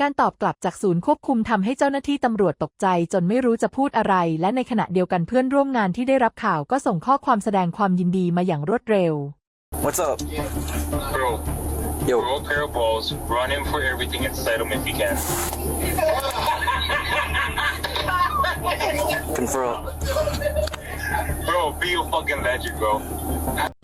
การตอบกลับจากศูนย์ควบคุมทำให้เจ้าหน้าที่ตำรวจตกใจจนไม่รู้จะพูดอะไร และในขณะเดียวกันเพื่อนร่วมงานที่ได้รับข่าวก็ส่งข้อความแสดงความยินดีมาอย่างรวดเร็ว What's up? Bro, Yo, throw a pair of balls, run in for everything and set 'em if you can. confirm. Be a fucking legend, bro.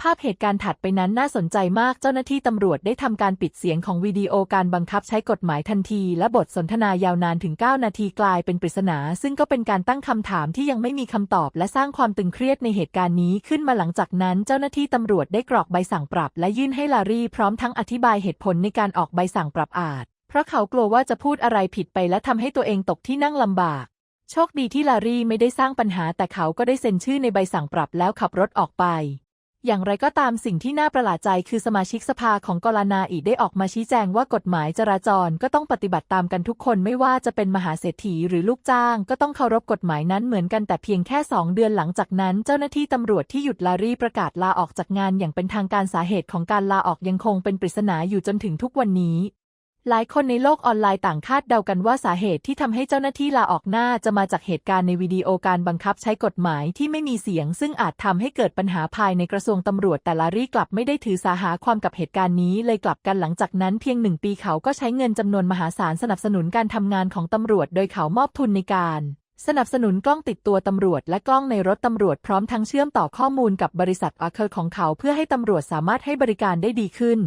ภาพเหตุการณ์ถัดไปนั้นน่าสนใจมากเจ้าหน้าที่ตำรวจได้ทำการปิดเสียงของวิดีโอการบังคับใช้กฎหมายทันที และบทสนทนายาวนานถึง 9 นาทีกลายเป็นปริศนา ซึ่งก็เป็นการตั้งคำถามที่ยังไม่มีคำตอบ และสร้างความตึงเครียดในเหตุการณ์นี้ขึ้นมาหลังจากนั้น เจ้าหน้าที่ตำรวจได้กรอกใบสั่งปรับ และยื่นให้ลารีพร้อมทั้งอธิบายเหตุผลในการออกใบสั่งปรับอาจ เพราะเขากลัวว่าจะพูดอะไรผิดไปและทำให้ตัวเองตกที่นั่งลำบาก โชคดีที่ลารีไม่ได้สร้างปัญหาแต่เขาก็ได้เซ็นชื่อในใบสั่งปรับแล้วขับรถออกไป อย่างไรก็ตามสิ่งที่น่าประหลาดใจคือสมาชิกสภาของกลานาอีได้ออกมาชี้แจงว่ากฎหมายจราจรก็ต้องปฏิบัติตามกันทุกคนไม่ว่าจะเป็นมหาเศรษฐีหรือลูกจ้าง ก็ต้องเคารพกฎหมายนั้นเหมือนกันแต่เพียงแค่สองเดือนหลังจากนั้น เจ้าหน้าที่ตำรวจที่หยุดลารีประกาศลาออกจากงานอย่างเป็นทางการสาเหตุของการลาออกยังคงเป็นปริศนาอยู่จนถึงทุกวันนี้ หลายคนในโลกออนไลน์ต่างคาดเดากันว่าสาเหตุที่ทำให้เจ้าหน้าที่ลาออกหน้าจะมาจากเหตุการณ์ในวิดีโอการบังคับใช้กฎหมายที่ไม่มีเสียง ซึ่งอาจทำให้เกิดปัญหาภายในกระทรวงตำรวจแต่ลารี่กลับไม่ได้ถือสาหาความกับเหตุการณ์นี้ เลยกลับกันหลังจากนั้นเพียงหนึ่งปีเขาก็ใช้เงินจำนวนมหาศาลสนับสนุนการทำงานของตำรวจ โดยเขามอบทุนในการสนับสนุนกล้องติดตัวตำรวจและกล้องในรถตำรวจพร้อมทั้งเชื่อมต่อข้อมูลกับบริษัทอาเคอร์ของเขาเพื่อให้ตำรวจสามารถให้บริการได้ดีขึ้น